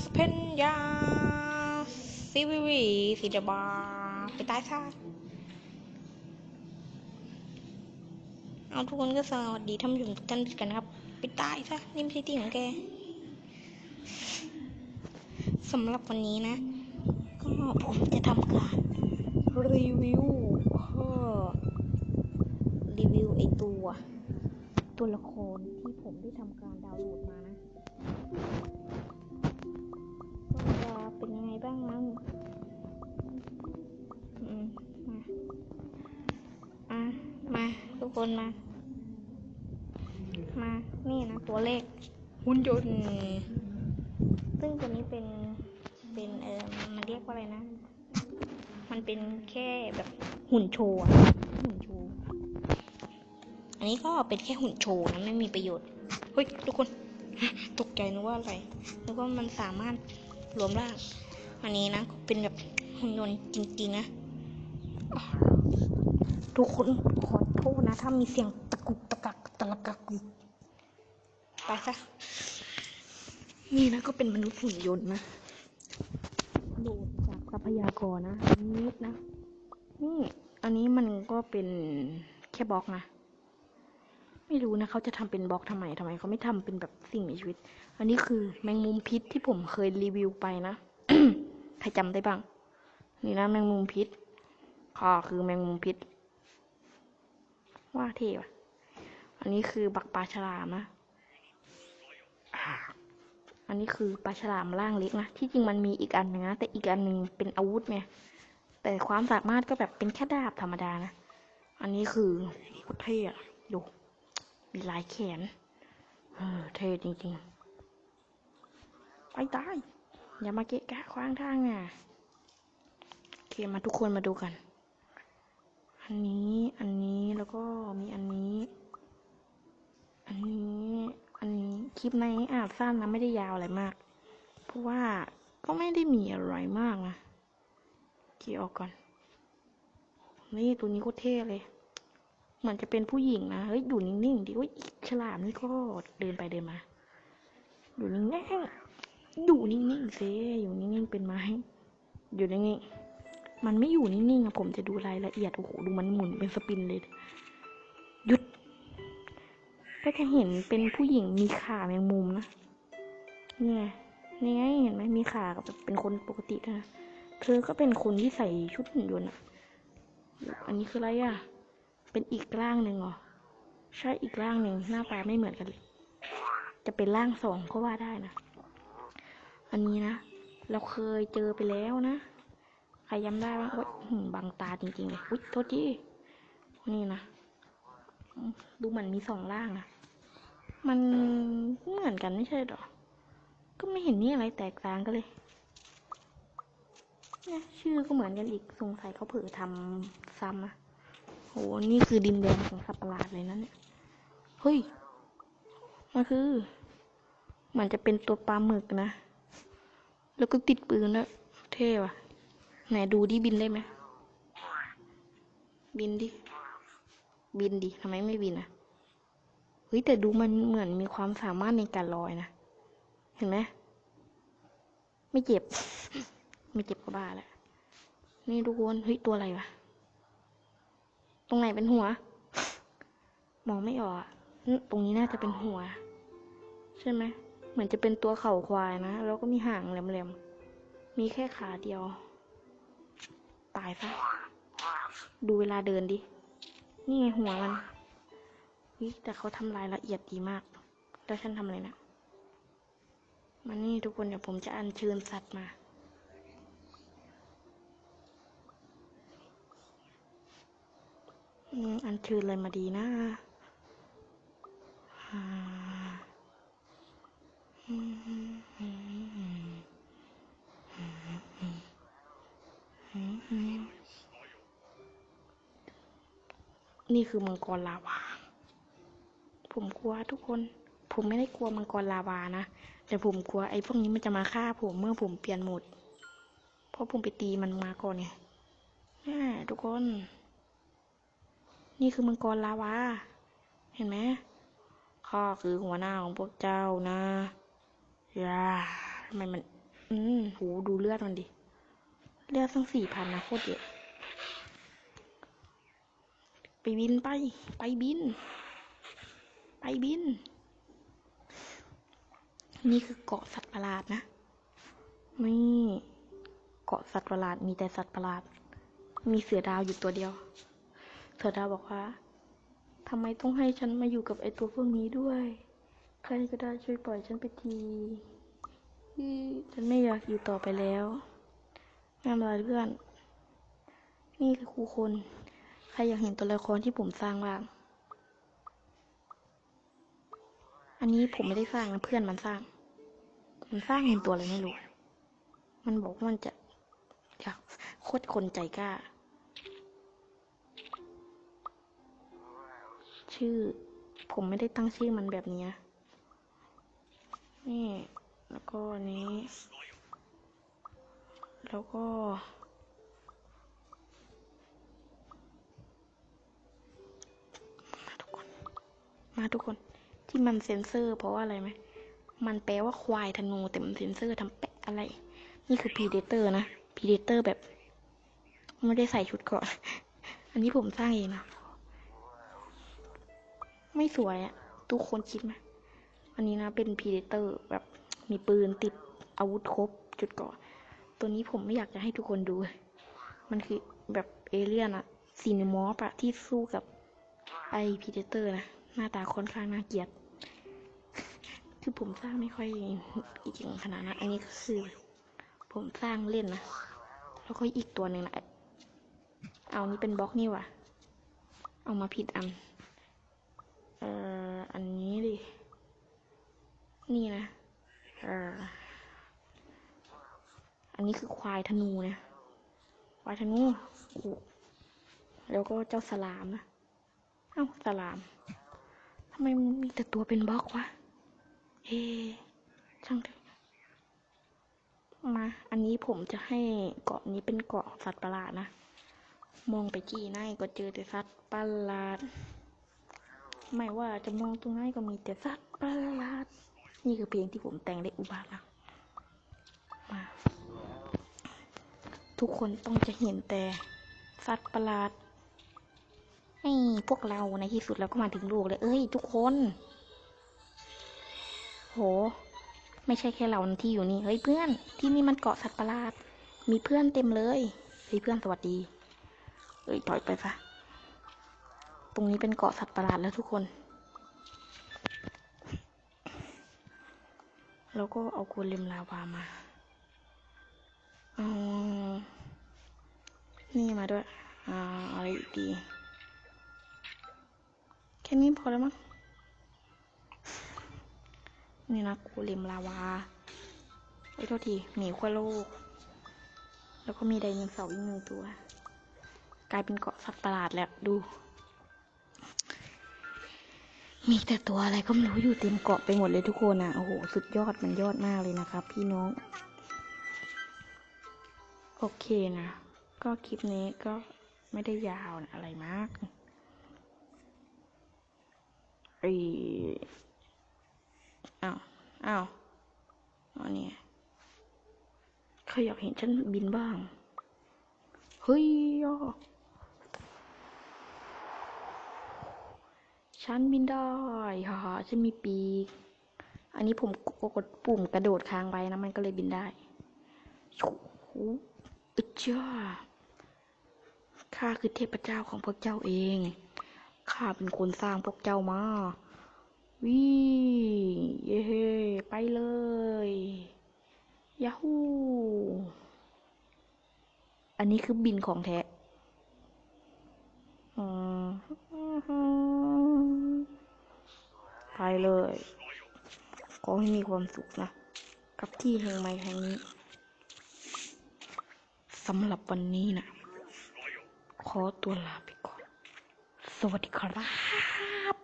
สเพนยาซีวีวีสีดบาไปตายซะเอาทุกคนก็สวัสดีท่านผู้ชมทุกท่านกันนะครับ ไปตายซะนี่ไม่ใช่ที่ของแกสำหรับวันนี้นะ ก็ผมจะทำการรีวิวเออรีวิวไอตัว ตัวละครที่ผมได้ทำการดาวน์โหลดมานะ เป็นยังไงบ้างนั้นอืมมาอะมา ทุกคนมา มา นี่นะ ตัวเลขหุ่นยนต์ซึ่งตัวนี้เป็น เป็น เออมันเรียกว่าอะไรนะ มันเป็นแค่แบบหุ่นโชว์อะหุ่นโชว์ อันนี้ก็เป็นแค่หุ่นโชว์นะ ไม่มีประโยชน์ เฮ้ย ทุกคน ตกใจนึกว่าอะไรนึกว่ามันสามารถ รวมร่าง อันนี้นะเป็นแบบหุ่นยนต์จริงๆนะ ทุกคนขอโทษนะ ถ้ามีเสียงตะกุกตะกักตะละกักไปซะนี่นะก็เป็นมนุษย์หุ่นยนต์นะ โดดจากทรัพยากรนะนิดนะ นี่ อันนี้มันก็เป็นแค่บล็อกนะ ไม่รู้นะเขาจะทำเป็นบล็อกทำไมทำไมเขาไม่ทำเป็นแบบสิ่งมีชีวิต อันนี้คือแมงมุมพิษที่ผมเคยรีวิวไปนะใครจำได้บ้าง นี่นะแมงมุมพิษข้อคือแมงมุมพิษ ว่าเท่ว่ะอันนี้คือบักปลาฉลามนะอันนี้คือปลาฉลามร่างเล็กนะ ที่จริงมันมีอีกอันหนึงนะ แต่อีกอันหนึ่งเป็นอาวุธไง แต่ความสามารถก็แบบเป็นแค่ดาบธรรมดานะ อันนี้คือเท่อะดู มีลายแขน เออ เท่จริงๆ ไปตาย อย่ามาเกะกะขวางทางอะโอเคมาทุกคนมาดูกัน อันนี้ อันนี้แล้วก็มีอันนี้ อันนี้ อันนี้คลิปในอาจสั้นนะไม่ได้ยาวอะไรมาก เพราะว่าก็ไม่ได้มีอะไรมากนะโอเคออกก่อน นี่ตัวนี้โคตรเท่เลยเหมือนจะเป็นผู้หญิงนะ เฮ้ย อยู่นิ่งๆดิเฮ้ยอีกฉลามนี่ก็เดินไปเดินมา อยู่นิ่งๆ อยู่นิ่งๆเซอยู่นิ่งๆเป็นไหมอยู่นิ่งๆมันไม่อยู่นิ่งๆอะผมจะดูรายละเอียดโอ้โหดูมันหมุนเป็นสปินเลยหยุด ก็จะเห็นเป็นผู้หญิงมีขาแมงมุมนะเนี่ยนี่ไงเห็นไหมมีขากับแบบเป็นคนปกตินะเธอก็เป็นคนที่ใส่ชุดหุ่นยนต์อะอันนี้คืออะไรอะเป็นอีกร่างหนึ่งเหรอใช่อีกร่างหนึ่งหน้าตาไม่เหมือนกันเลยจะเป็นร่างสองก็ว่าได้นะ อันนี้นะ เราเคยเจอไปแล้วนะ ใครย้ำได้บ้างโอ๊ยบังตาจริงๆเลยอุ๊ยโทษทีนี่นะ ดูเหมือนมีสองร่างนะมันเหมือนกันไม่ใช่หรอ ก็ไม่เห็นมีอะไรแตกต่างกันเลยนี่ชื่อก็เหมือนกันอีก สงสัยเขาเผลอทำซ้ำอะโห นี่คือดินแดนของสัตว์ประหลาดเลยนะเนี่ย เฮ้ย มันคือ มันจะเป็นตัวปลาหมึกนะ แล้วก็ติดปืนแล้วยเท่ว่ะ ไหนดูดิบินได้ไหม บินดิ บินดิทำไมไม่บินอะ เฮ้ย แต่ดูมันเหมือนมีความสามารถในการลอยนะ เห็นไหม ไม่เจ็บ ไม่เจ็บก็บ้าแล้ว นี่ทุกคน เฮ้ย ตัวอะไรวะ ตรงไหนเป็นหัว มองไม่ออก ตรงนี้น่าจะเป็นหัว ใช่ไหม เหมือนจะเป็นตัวเข่าควายนะ แล้วก็มีหางแหลมๆ มีแค่ขาเดียว ตายซะดูเวลาเดินดิ นี่ไงหัวมันวิแต่เขาทำรายละเอียดดีมาก แล้วฉันทำอะไรนะมานี่ทุกคนเดี๋ยวผมจะอัญเชิญสัตว์มาอืมอันเชิญอะไรมาดีนะอ่าอืมอืมอืมอืมอืมอืมอืม นี่คือมังกรลาวา ผมกลัวทุกคน ผมไม่ได้กลัวมังกรลาวานะ แต่ผมกลัวไอ้พวกนี้มันจะมาฆ่าผมเมื่อผมเปลี่ยนโหมด เพราะผมไปตีมันมาก่อนไงแน่ทุกคน นี่คือมังกรลาวา เห็นไหมข้าคือหัวหน้าของพวกเจ้านะ ย่าทำไมมัน อืมโหดูเลือดมันดิ เลือดตั้งสี่พันนะโคตรเยอะ ไปบินไป ไปบิน ไปบิน นี่คือเกาะสัตว์ประหลาดนะ นี่เกาะสัตว์ประหลาด มีแต่สัตว์ประหลาด มีเสือดาวอยู่ตัวเดียว เสือดาวบอกว่าทำไมต้องให้ฉันมาอยู่กับไอตัวพวกนี้ด้วย รก็ได้ช่วยปล่อยฉันไปที ฉันไม่อยากอยู่ต่อไปแล้วไม่เป็นไรเพื่อน นี่คือครูคน ใครอยากเห็นตัวละครที่ผมสร้างบ้าง อันนี้ผมไม่ได้สร้างนะเพื่อนมันสร้าง มันสร้างเห็นตัวอะไรไม่รู้ มันบอกว่ามันจะอยากโคตรคนใจกล้า ชื่อผมไม่ได้ตั้งชื่อมันแบบนี้ นี่ แล้วก็อันนี้ แล้วก็ มาทุกคน มาทุกคน ที่มันเซ็นเซอร์ เพราะว่าอะไรไหม มันแปลว่าควายธนูแต่มันเซ็นเซอร์ทำแปะอะไร นี่คือพีเดเตอร์นะพีเดเตอร์แบบ ไม่ได้ใส่ชุดกราะอันนี้ผมสร้างเองนะ ไม่สวยอะทุกคนคิดไหม อันนี้นะเป็นพีเดเตอร์แบบมีปืนติดอาวุธครบจุดเกราะตัวนี้ผมไม่อยากจะให้ทุกคนดู มันคือแบบเอเลี่ยนอะซีนิมอฟอะที่สู้กับไอพีเดเตอร์นะ หน้าตาค่อนข้างน่าเกลียด คือผมสร้างไม่ค่อยเก่งขนาดนั้นอันนี้ก็คือ ผมสร้างเล่นนะ แล้วก็อีกตัวหนึ่งนะ เอานี่เป็นบล็อกนี่ว่ะ เอามาผิดอัน เอ่อ อันนี้ดิ นี่นะอ่ออันนี้คือควายธนูนะควายธนูแล้วก็เจ้าสลามนะเอ้าสลามทำไมมันมีแต่ตัวเป็นบล็อกวะเฮ้ช่างเถอะมา อันนี้ผมจะให้เกาะนี้เป็นเกาะสัตว์ประหลาดนะ มองไปที่ไหนก็เจอแต่สัตว์ประหลาด ไม่ว่าจะมองตรงไหนก็มีแต่สัตว์ประหลาด นี่คือเพลงที่ผมแต่งได้อุบาทนะมา ทุกคนต้องจะเห็นแต่สัตว์ประหลาดให้พวกเราในที่สุดเราก็มาถึงโลกเลย เอ้ย ทุกคน โห ไม่ใช่แค่เราที่อยู่นี่ เฮ้ยเพื่อน ที่นี่มันเกาะสัตว์ประหลาด มีเพื่อนเต็มเลย เฮ้ยเพื่อนสวัสดีเอ้ยถอยไปซะตรงนี้เป็นเกาะสัตว์ประหลาดแล้วทุกคน แล้วก็เอาโกเลมลาวามาเอานี่มาด้วยอ่าอะไรดีแค่นี้พอแล้วมั้งนี่นะโกเลมลาวาไอ้ยโทษทีหมีขั้วโลก แล้วก็มีไดโนเสาร์อีกหนึ่งตัว กลายเป็นเกาะสัตว์ประหลาดแล้วดู มีแต่ตัวอะไรก็ไม่รู้อยู่เต็มเกาะไปหมดเลยทุกคนอะโอ้โห สุดยอดมันยอดมากเลยนะครับ พี่น้อง โอเคนะ ก็คลิปนี้ก็ไม่ได้ยาวนะอะไรมากไออ้าวอ้าวอันนี้ใครอยากเห็นฉันบินบ้าง เฮ้ยอะ ฉันบินได้ฮ่าฮ่าฉันมีปีก อันนี้ผมกดปุ่มกระโดดค้างไว้นะมันก็เลยบินได้ชูอึดจ้าข้าคือเทพเจ้าของพวกเจ้าเอง ข้าเป็นคนสร้างพวกเจ้ามา วิเย้ไปเลยยาฮูอันนี้คือบินของแท้อืม ไปเลย ขอให้มีความสุขนะ กับที่แห่งใหม่แห่งนี้สำหรับวันนี้นะ ขอตัวลาไปก่อน สวัสดีครับ